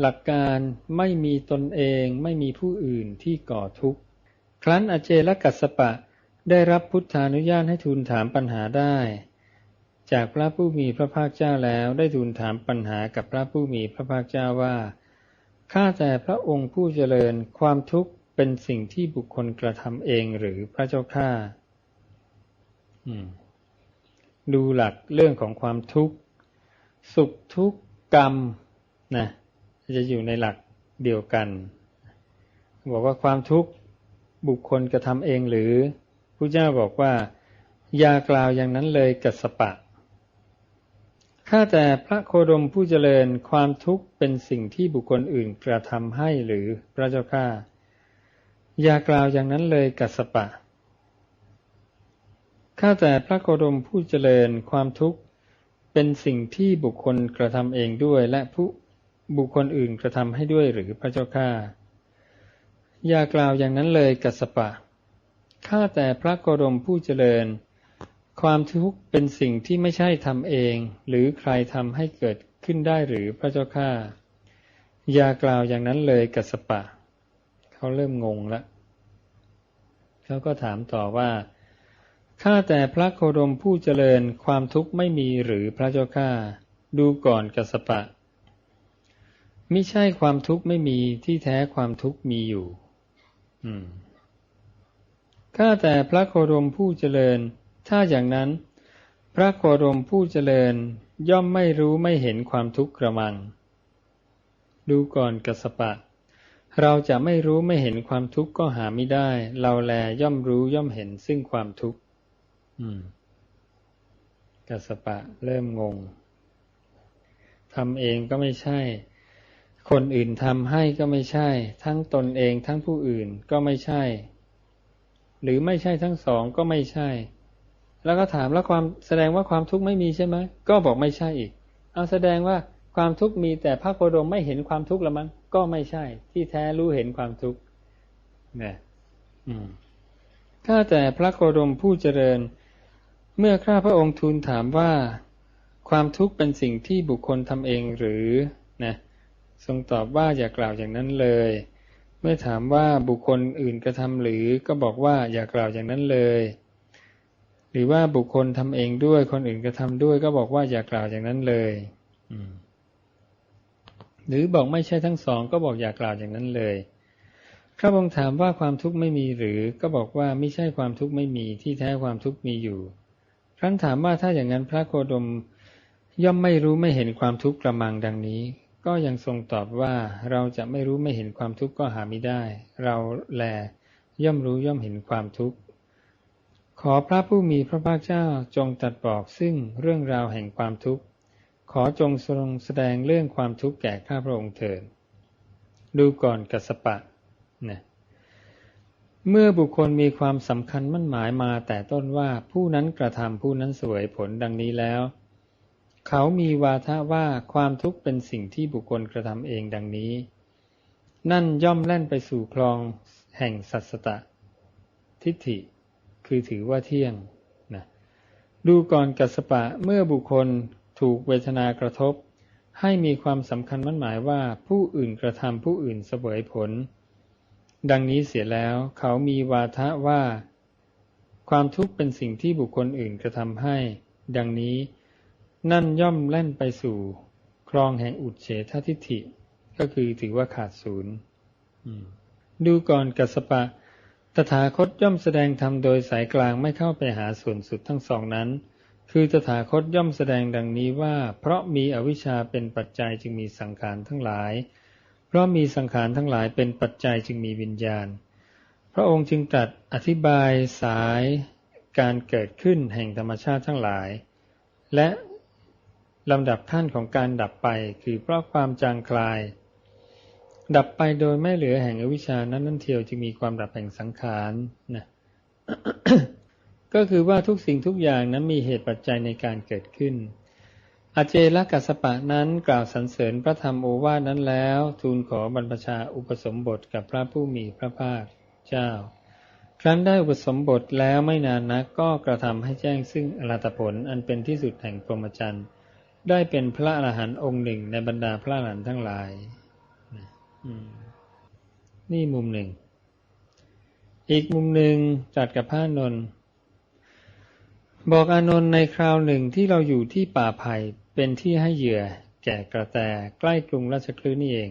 หลักการไม่มีตนเองไม่มีผู้อื่นที่ก่อทุกข์ ครั้นอเจลกัสปะได้รับพุทธานุญาตให้ทูลถามปัญหาได้ จากพระผู้มีพระภาคเจ้าแล้วได้ทูลถามปัญหากับพระผู้มีพระภาคเจ้าว่าข้าแต่พระองค์ผู้เจริญความทุกข์เป็นสิ่งที่บุคคลกระทำเองหรือพระเจ้าข้าดูหลักเรื่องของความทุกข์ สุขทุกข์กรรมนะ จะอยู่ในหลักเดียวกัน บอกว่าความทุกข์บุคคลกระทำเองหรือพระเจ้าบอกว่าอย่ากล่าวอย่างนั้นเลยกัสปะข้าแต่พระโคดมผู้เจริญความทุกข์เป็นสิ่งที่บุคคลอื่นกระทำให้หรือพระเจ้าข้าอย่ากล่าวอย่างนั้นเลยกัสปะข้าแต่พระโคดมผู้เจริญความทุกข์เป็นสิ่งที่บุคคลกระทำเองด้วยและผู้ บุคคลอื่นกระทำให้ด้วยหรือพระเจ้าข้าอย่ากล่าวอย่างนั้นเลยกัสปะ ข้าแต่พระโคดมผู้เจริญ ความทุกข์เป็นสิ่งที่ไม่ใช่ทำเอง หรือใครทำให้เกิดขึ้นได้หรือพระเจ้าข้าอย่ากล่าวอย่างนั้นเลยกัสปะ เขาเริ่มงงล้วเขาก็ถามต่อว่า ข้าแต่พระโคดมผู้เจริญความทุกข์ไม่มีหรือพระเจ้าข้า ดูก่อนกัสปะ มิใช่ความทุกข์ไม่มีที่แท้ความทุกข์มีอยู่ อืมข้าแต่พระโคดมผู้เจริญ ถ้าอย่างนั้น พระโคดมผู้เจริญย่อมไม่รู้ไม่เห็นความทุกข์กระมัง ดูก่อนกัสปะ เราจะไม่รู้ไม่เห็นความทุกข์ก็หาไม่ได้ เราแลย่อมรู้ย่อมเห็นซึ่งความทุกข์กัสปะเริ่มงงทำเองก็ไม่ใช่ คนอื่นทำให้ก็ไม่ใช่ ทั้งตนเองทั้งผู้อื่นก็ไม่ใช่ หรือไม่ใช่ทั้งสองก็ไม่ใช่ แล้วก็ถามแล้วความแสดงว่าความทุกข์ไม่มีใช่ไหมก็บอกไม่ใช่อีก เอาแสดงว่าความทุกข์มีแต่พระโคดมไม่เห็นความทุกข์ละมั้งก็ไม่ใช่ ที่แท้รู้เห็นความทุกข์เนี่ยอืมข้าแต่พระโคดมผู้เจริญ เมื่อข้าพระองค์ทูลถามว่า ความทุกข์เป็นสิ่งที่บุคคลทำเองหรือ ทรงตอบว่าอย่ากล่าวอย่างนั้นเลย เมื่อถามว่าบุคคลอื่นกระทำหรือก็บอกว่าอย่ากล่าวอย่างนั้นเลย หรือว่าบุคคลทำเองด้วยคนอื่นกระทำด้วย ก็บอกว่าอย่ากล่าวอย่างนั้นเลยหรือบอกไม่ใช่ทั้งสองก็บอกอย่ากล่าวอย่างนั้นเลยข้าพงถามว่าความทุกข์ไม่มีหรือก็บอกว่าไม่ใช่ความทุกข์ไม่มีที่แท้ความทุกข์มีอยู่ครั้นถามว่าถ้าอย่างนั้นพระโคดมย่อมไม่รู้ไม่เห็นความทุกข์กระมังดังนี้ ก็ยังทรงตอบว่าเราจะไม่รู้ไม่เห็นความทุกข์ก็หาไม่ได้ เราแลย่อมรู้ย่อมเห็นความทุกข์ ขอพระผู้มีพระภาคเจ้าจงตัดบอกซึ่งเรื่องราวแห่งความทุกข์ ขอจงทรงแสดงเรื่องความทุกข์แก่ข้าพระองค์เถิดดูก่อนกัสปะนะเมื่อบุคคลมีความสำคัญมั่นหมายมาแต่ต้นว่าผู้นั้นกระทำผู้นั้นสวยผลดังนี้แล้ว เขามีวาทะว่าความทุกข์เป็นสิ่งที่บุคคลกระทำเองดังนี้ นั่นย่อมแล่นไปสู่คลองแห่งสัสตะ ทิฏฐิ คือถือว่าเที่ยงนะดูก่อนกัสปะเมื่อบุคคลถูกเวทนากระทบ ให้มีความสำคัญมั่นหมายว่าผู้อื่นกระทำผู้อื่นเสวยผล ดังนี้เสียแล้วเขามีวาทะว่า ความทุกข์เป็นสิ่งที่บุคคลอื่นกระทำให้ ดังนี้ นั่นย่อมแล่นไปสู่ คลองแห่งอุดเฉททิฏฐิ ก็คือถือว่าขาดศูนย์ดูก่อนกัสปะ ตถาคตย่อมแสดงธรรมโดยสายกลางไม่เข้าไปหาส่วนสุดทั้งสองนั้น คือตถาคตย่อมแสดงดังนี้ว่า เพราะมีอวิชชาเป็นปัจจัยจึงมีสังขารทั้งหลาย เพราะมีสังขารทั้งหลายเป็นปัจจัยจึงมีวิญญาณ พระองค์จึงตรัสอธิบายสายการเกิดขึ้นแห่งธรรมชาติทั้งหลาย และ ลำดับขั้นของการดับไปคือเพราะความจางคลาย ดับไปโดยไม่เหลือแห่งอวิชานั้นนั่นเทียวจึงมีความดับแห่งสังขารนะก็คือว่าทุกสิ่งทุกอย่างนั้นมีเหตุปัจจัยในการเกิดขึ้น อาเจลกัสปะนั้นกล่าวสรรเสริญพระธรรมโอวาทนั้นแล้ว ทูลขอบรรพชาอุปสมบทกับพระผู้มีพระภาคเจ้า ครั้นได้อุปสมบทแล้วไม่นานนักก็กระทำให้แจ้งซึ่งอรัตผลอันเป็นที่สุดแห่งพรหมจรรย์ ได้เป็นพระอรหันต์องค์หนึ่งในบรรดาพระอรหันต์ทั้งหลายนี่มุมหนึ่ง อีกมุมหนึ่งจัดกับพระนนท์บอกอานนท์ในคราวหนึ่งที่เราอยู่ที่ป่าไผ่เป็นที่ให้เหยื่อ แก่กระแตใกล้กรุงราชคลื่นี่เอง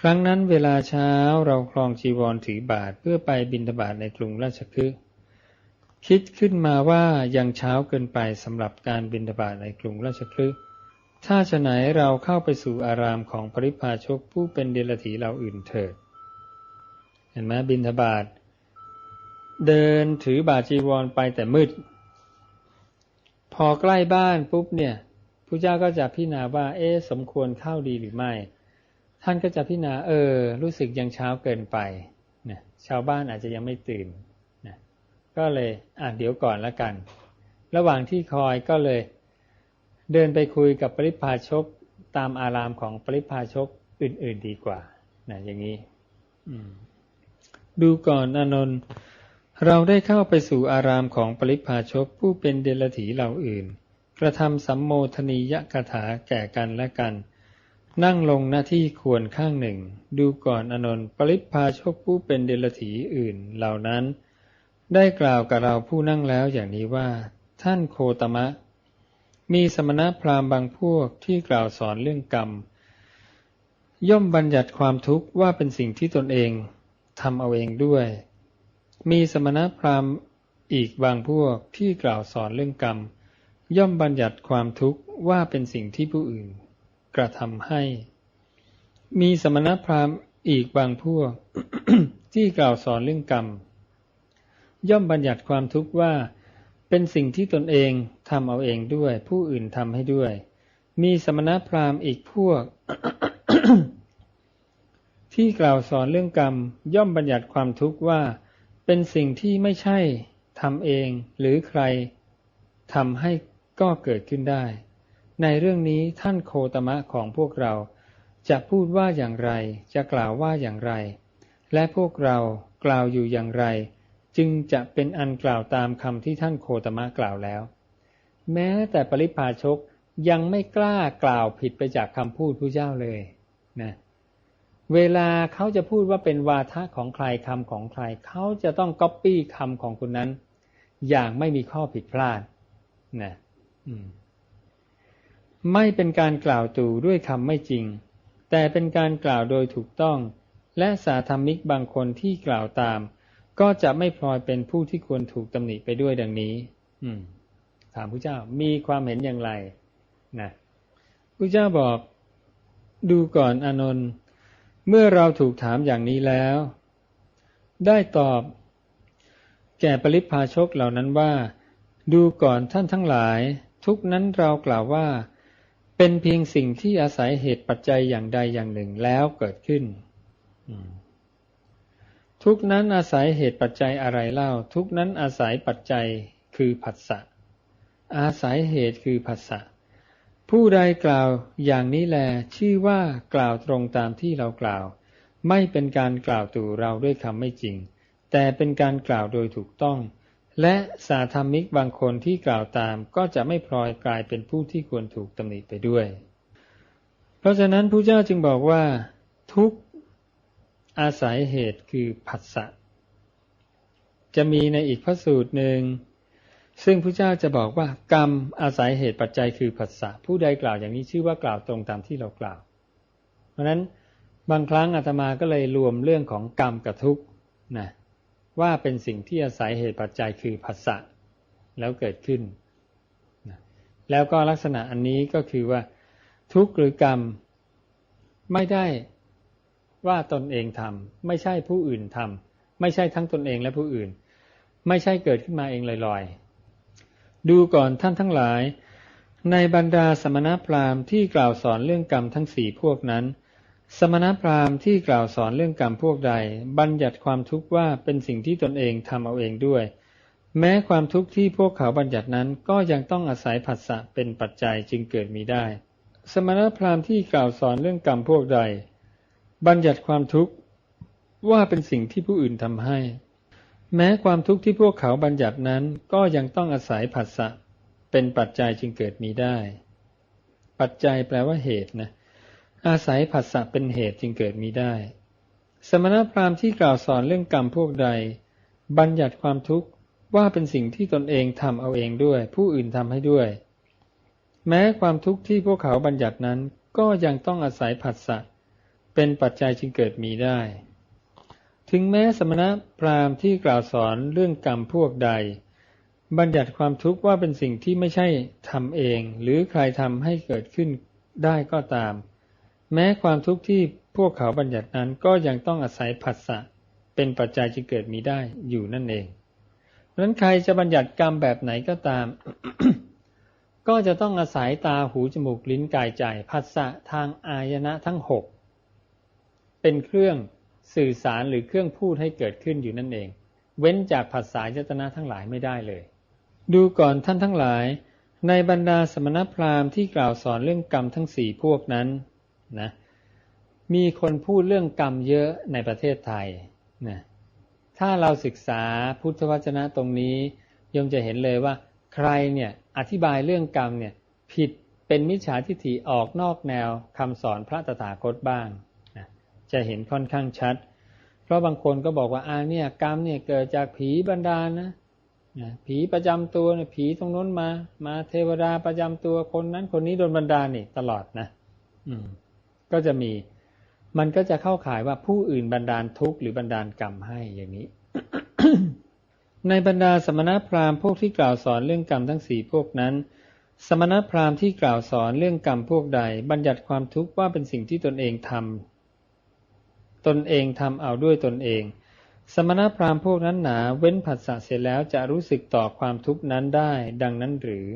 ครั้งนั้นเวลาเช้าเราคลองจีวรถือบาทเพื่อไปบินทบาทในกรุงราชคฤห์ คิดขึ้นมาว่ายังเช้าเกินไปสำหรับการบินทบาทในกรุงราชคฤห์ถ้าฉะไหนเราเข้าไปสู่อารามของปริพาชกผู้เป็นเดลถีเราอื่นเถิด เห็นไหมบินทบาทเดินถือบาจีวรไปแต่มืด พอใกล้บ้านปุ๊บเนี่ยพระเจ้าก็จะพิจารณาว่า เอ๊สมควรเข้าดีหรือไม่ ท่านก็จะพิจารณาเออ รู้สึกยังเช้าเกินไปนะชาวบ้านอาจจะยังไม่ตื่น ก็เลยอะเดี๋ยวก่อนละกัน ระหว่างที่คอยก็เลย เดินไปคุยกับปริพาชกตามอารามของปริพาชกอื่น ๆดีกว่านะอย่างนี้ดูก่อนอนนท์เราได้เข้าไปสู่อารามของปริพาชกผู้เป็นเดลถีเหล่าอื่น กระทำสัมโมทนียกถาแก่กันและกัน นั่งลงหน้าที่ควรข้างหนึ่ง ดูก่อนอนนท์ปริพาชกผู้เป็นเดลถีอื่นเหล่านั้น ได้กล่าวกับเราผู้นั่งแล้วอย่างนี้ว่า ท่านโคตมะ มีสมณพราหมณ์บางพวกที่กล่าวสอนเรื่องกรรม ย่อมบัญญัติความทุกข์ว่าเป็นสิ่งที่ตนเองทำเอาเองด้วย มีสมณพราหมณ์อีกบางพวกที่กล่าวสอนเรื่องกรรม ย่อมบัญญัติความทุกข์ว่าเป็นสิ่งที่ผู้อื่น กระทำให้ มีสมณพราหมณ์อีกบางพวกที่กล่าวสอนเรื่องกรรม ย่อมบัญญัติความทุกข์ว่า เป็นสิ่งที่ตนเองทำเอาเองด้วย ผู้อื่นทำให้ด้วย มีสมณพราหมณ์อีกพวก ที่กล่าวสอนเรื่องกรรม ย่อมบัญญัติความทุกข์ว่า เป็นสิ่งที่ไม่ใช่ทำเองหรือใครทำให้ก็เกิดขึ้นได้ ในเรื่องนี้ท่านโคตมะของพวกเรา จะพูดว่าอย่างไร จะกล่าวว่าอย่างไร และพวกเรากล่าวอยู่อย่างไร จึงจะเป็นอันกล่าวตามคำที่ท่านโคตมะกล่าวแล้ว แม้แต่ปริพาชกยังไม่กล้ากล่าวผิดไปจากคำพูดพระเจ้าเลยนะเวลาเขาจะพูดว่าเป็นวาทะของใครคำของใคร เขาจะต้องก๊อปปี้คำของคนนั้น อย่างไม่มีข้อผิดพลาดนะไม่เป็นการกล่าวตู่ด้วยคำไม่จริง แต่เป็นการกล่าวโดยถูกต้อง และสาธรรมิกบางคนที่กล่าวตาม ก็จะไม่พลอยเป็นผู้ที่ควรถูกตำหนิไปด้วยดังนี้ อืม ถามพระเจ้ามีความเห็นอย่างไรนะพระเจ้าบอกดูก่อนอนนท์เมื่อเราถูกถามอย่างนี้แล้ว ได้ตอบ แก่ปริพาชกเหล่านั้นว่า ดูก่อนท่านทั้งหลาย ทุกนั้นเรากล่าวว่า เป็นเพียงสิ่งที่อาศัยเหตุปัจจัยอย่างใดอย่างหนึ่งแล้วเกิดขึ้น ทุกนั้นอาศัยเหตุปัจจัยอะไรเล่า ทุกนั้นอาศัยปัจจัยคือผัสสะ อาศัยเหตุคือผัสสะ ผู้ใดกล่าวอย่างนี้แล ชื่อว่ากล่าวตรงตามที่เรากล่าว ไม่เป็นการกล่าวตู่เราด้วยคำไม่จริง แต่เป็นการกล่าวโดยถูกต้อง และสาธรรมิกบางคนที่กล่าวตามก็จะไม่พลอยกลายเป็นผู้ที่ควรถูกตำหนิไปด้วย เพราะฉะนั้นพระเจ้าจึงบอกว่า ทุก อาศัยเหตุคือผัสสะจะมีในอีกพระสูตรหนึ่ง ซึ่งพระเจ้าจะบอกว่ากรรมอาศัยเหตุปัจจัยคือผัสสะผู้ใดกล่าวอย่างนี้ชื่อว่ากล่าวตรงตามที่เรากล่าว เพราะนั้นบางครั้งอาตมาก็เลยรวมเรื่องของกรรมกับทุกข์นะว่าเป็นสิ่งที่อาศัยเหตุปัจจัยคือผัสสะแล้วเกิดขึ้นนะแล้วก็ลักษณะอันนี้ก็คือว่าทุกข์หรือกรรมไม่ได้ ว่าตนเองทำไม่ใช่ผู้อื่นทำไม่ใช่ทั้งตนเองและผู้อื่น ไม่ใช่เกิดขึ้นมาเองลอยๆ ดูก่อนท่านทั้งหลาย ในบรรดาสมณพราหมณ์ที่กล่าวสอนเรื่องกรรมทั้งสี่พวกนั้น สมณพราหมณ์ที่กล่าวสอนเรื่องกรรมพวกใด บัญญัติความทุกข์ว่าเป็นสิ่งที่ตนเองทำเอาเองด้วย แม้ความทุกข์ที่พวกเขาบัญญัตินั้นก็ยังต้องอาศัยผัสสะเป็นปัจจัยจึงเกิดมีได้ สมณพราหมณ์ที่กล่าวสอนเรื่องกรรมพวกใด บัญญัติความทุกข์ว่าเป็นสิ่งที่ผู้อื่นทำให้ แม้ความทุกข์ที่พวกเขาบัญญัตินั้นก็ยังต้องอาศัยผัสสะเป็นปัจจัยจึงเกิดมีได้ ปัจจัยแปลว่าเหตุนะอาศัยผัสสะเป็นเหตุจึงเกิดมีได้ สมณพราหมณ์ที่กล่าวสอนเรื่องกรรมพวกใด บัญญัติความทุกข์ว่าเป็นสิ่งที่ตนเองทำเอาเองด้วย ผู้อื่นทำให้ด้วย แม้ความทุกข์ที่พวกเขาบัญญัตินั้นก็ยังต้องอาศัยผัสสะเเป็นปัจจัยจึงเกิดมีได้ ถึงแม้สมณพราหมณ์ที่กล่าวสอนเรื่องกรรมพวกใด บัญญัติความทุกข์ว่าเป็นสิ่งที่ไม่ใช่ทำเอง หรือใครทำให้เกิดขึ้นได้ก็ตาม แม้ความทุกข์ที่พวกเขาบัญญัตินั้นก็ยังต้องอาศัยผัสสะเป็นปัจจัยจึงเกิดมีได้อยู่นั่นเองราะนั้นใครจะบัญญัติกรรมแบบไหนก็ตาม ก็จะต้องอาศัยตาหูจมูกลิ้นกายใจผัสสะทางอายนะทั้งหก เป็นเครื่องสื่อสารหรือเครื่องพูดให้เกิดขึ้นอยู่นั่นเอง เว้นจากภาษายตนะทั้งหลายไม่ได้เลย ดูก่อนท่านทั้งหลาย ในบรรดาสมณพราหมณ์ที่กล่าวสอนเรื่องกรรมทั้งสี่พวกนั้นนะมีคนพูดเรื่องกรรมเยอะในประเทศไทยนะถ้าเราศึกษาพุทธวจนะตรงนี้ยมจะเห็นเลยว่า ใครเนี่ยอธิบายเรื่องกรรมเนี่ยผิดเป็นมิจฉาทิฏฐิออกนอกแนวคำสอนพระตถาคตบ้าง จะเห็นค่อนข้างชัด เพราะบางคนก็บอกว่าอ่าเนี่ยกรรมเนี่ยเกิดจากผีบันดาลนะผีประจำตัวเนี่ยผีตรงนู้นมา มาเทวดาประจำตัวคนนั้นคนนี้โดนบันดาลนี่ตลอดนะ อืม ก็จะมี มันก็จะเข้าข่ายว่าผู้อื่นบันดาลทุกข์หรือบันดาลกรรมให้อย่างนี้ ในบรรดาสมณพราหมณ์พวกที่กล่าวสอนเรื่องกรรมทั้งสี่พวกนั้น สมณพราหมณ์ที่กล่าวสอนเรื่องกรรมพวกใด บัญญัติความทุกข์ว่าเป็นสิ่งที่ตนเองทำ ตนเองทำเอาด้วยตนเอง สมณพราหมณ์พวกนั้นหนาเว้นผัสสะเสร็จแล้วจะรู้สึกต่อความทุกข์นั้นได้ ดังนั้นหรือ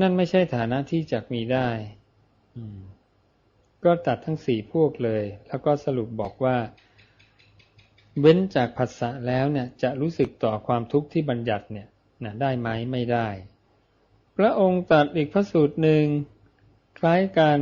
นั่นไม่ใช่ฐานะที่จะมีได้ก็ตัดทั้งสี่พวกเลย แล้วก็สรุปบอกว่า เว้นจากผัสสะแล้วเนี่ย จะรู้สึกต่อความทุกข์ที่บัญญัติเนี่ยนะได้ไหมไม่ได้ พระองค์ตัดอีกพระสูตรหนึ่งคล้ายกัน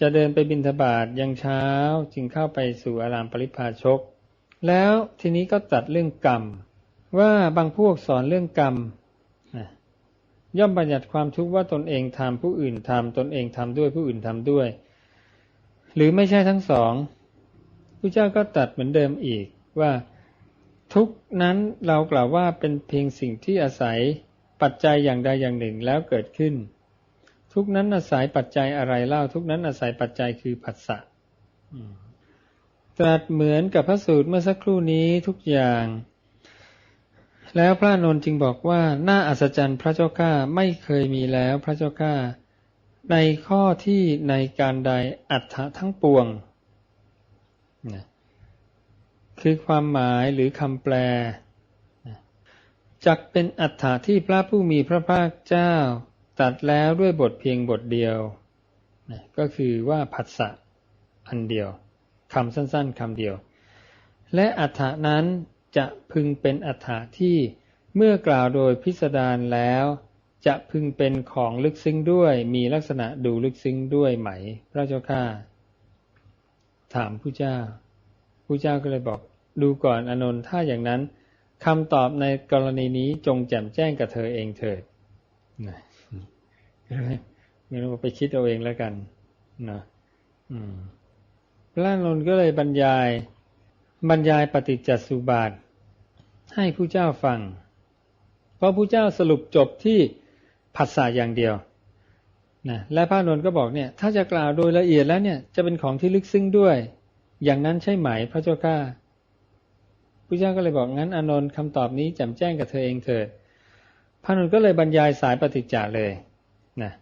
จะเดินไปบิณฑบาตยังเช้าจึงเข้าไปสู่อารามปริพาชก แล้วทีนี้ก็ตัดเรื่องกรรม ว่าบางพวกสอนเรื่องกรรมย่อมบัญญัติความทุกข์ว่าตนเองทำผู้อื่นทำตนเองทำด้วยผู้อื่นทำด้วย หรือไม่ใช่ทั้งสองพระเจ้าก็ตัดเหมือนเดิมอีกว่าทุกนั้นเรากล่าวว่าเป็นเพียงสิ่งที่อาศัยปัจจัยอย่างใดอย่างหนึ่งแล้วเกิดขึ้น ทุกนั้นอาศัยปัจจัยอะไรเล่า ทุกนั้นอาศัยปัจจัยคือผัสสะตรัสเหมือนกับพระสูตรเมื่อสักครู่นี้ทุกอย่าง แล้วพระนนท์จึงบอกว่าน่าอัศจรรย์พระเจ้าข้าไม่เคยมีแล้วพระเจ้าข้าในข้อที่ในการใดอัฏฐะทั้งปวงนะคือความหมายหรือคำแปลจักเป็นอัฏฐะที่พระผู้มีพระภาคเจ้า ตัดแล้วด้วยบทเพียงบทเดียวนะก็คือว่าผัสสะอันเดียวคำสั้นๆคำเดียว และอัฏฐะนั้นจะพึงเป็นอัฏฐะที่เมื่อกล่าวโดยพิสดารแล้ว จะพึงเป็นของลึกซึ้งด้วยมีลักษณะดูลึกซึ้งด้วยไหม พระเจ้าข้าถามผู้เจ้าผู้เจ้าก็เลยบอกดูก่อนอนนท์ถ้าอย่างนั้นคำตอบในกรณีนี้จงแจ่มแจ้งกับเธอเองเถิด ไม่รู้ไปคิดเอาเองแล้วกันนะอืมพระนนท์ก็เลยบรรยาย บรรยายปฏิจจสุบาท ให้ผู้เจ้าฟัง เพราะผู้เจ้าสรุปจบที่ผัสสะอย่างเดียวนะและพระนนท์ก็บอกเนี่ย ถ้าจะกล่าวโดยละเอียดแล้วเนี่ย จะเป็นของที่ลึกซึ้งด้วย อย่างนั้นใช่ไหมพระเจ้าข้าพระเจ้าก็เลยบอกงั้นอนนท์คำตอบนี้แจ่มแจ้งกับเธอเองเถิดพระนนท์ก็เลยบรรยายสายปฏิจจาเลย นะ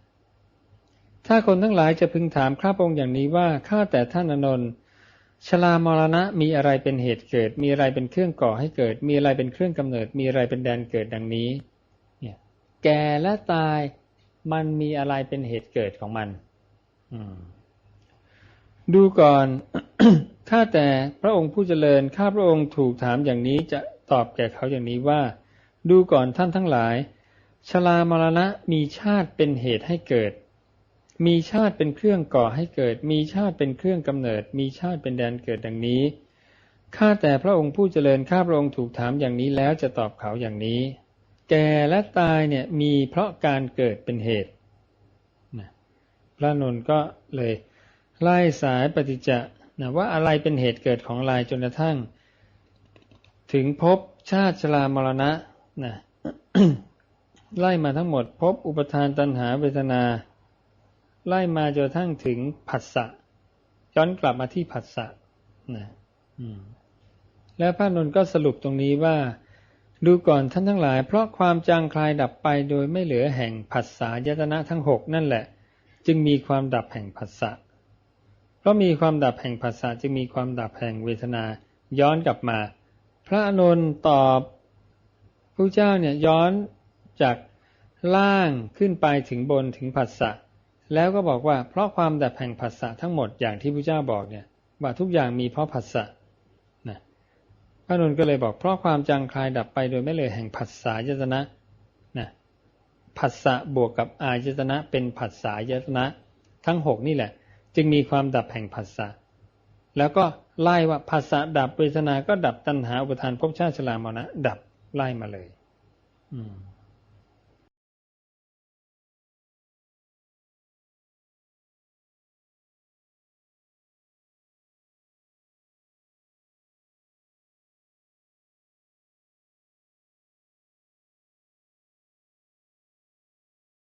ถ้าคนทั้งหลายจะพึงถามข้าพงอย่างนี้ว่าข้าแต่ท่านอนนท์ชลามรณะมีอะไรเป็นเหตุเกิด มีอะไรเป็นเครื่องก่อให้เกิด มีอะไรเป็นเครื่องกำเนิด มีอะไรเป็นแดนเกิดดังนี้แก่และตายมันมีอะไรเป็นเหตุเกิดของมันดูก่อนข้าแต่พระองค์ผู้เจริญข้าพระองค์ถูกถามอย่างนี้จะตอบแก่เขาอย่างนี้ว่า ดูก่อนท่านทั้งหลาย ชรามรณะมีชาติเป็นเหตุให้เกิด มีชาติเป็นเครื่องก่อให้เกิด มีชาติเป็นเครื่องกำเนิด มีชาติเป็นแดนเกิดดังนี้ ข้าแต่พระองค์ผู้เจริญข้าพระองค์ถูกถามอย่างนี้แล้วจะตอบเขาอย่างนี้ แก่และตายเนี่ยมีเพราะการเกิดเป็นเหตุ พระนนท์ก็เลยไล่สายปฏิจจะนะว่าอะไรเป็นเหตุเกิดของลายจนกระทั่ง ถึงพบชาติชรามรณะนะ ไล่มาทั้งหมดพบอุปทานตัณหาเวทนา ไล่มาจนทั่งถึงผัสสะย้อนกลับมาที่ผัสสะนะแล้วพระนนท์ก็สรุปตรงนี้ว่า ดูก่อนท่านทั้งหลาย เพราะความจางคลายดับไปโดยไม่เหลือแห่งผัสสะยตนะทั้งหกนั่นแหละ จึงมีความดับแห่งผัสสะเพราะมีความดับแห่งผัสสะจึงมีความดับแห่งเวทนาย้อนกลับมา พระนนท์ตอบพระเจ้าเนี่ยย้อน จากล่างขึ้นไปถึงบนถึงผัสสะแล้วก็บอกว่าเพราะความดับแห่งผัสสะทั้งหมดอย่างที่พระเจ้าบอกเนี่ยว่าทุกอย่างมีเพราะผัสสะนะพระนนท์ก็เลยบอกเพราะความจางคลายดับไปโดยไม่เลยแห่งผัสสะยตนะนะผัสสะบวกกับอายตนะเป็นผัสสะยตนะทั้งหกนี่แหละ จึงมีความดับแห่งผัสสะแล้วก็ไล่ว่าผัสสะดับเวทนา ก็ดับตัณหาอุปทานภพชาติชรามรณะดับไล่มาเลย อืม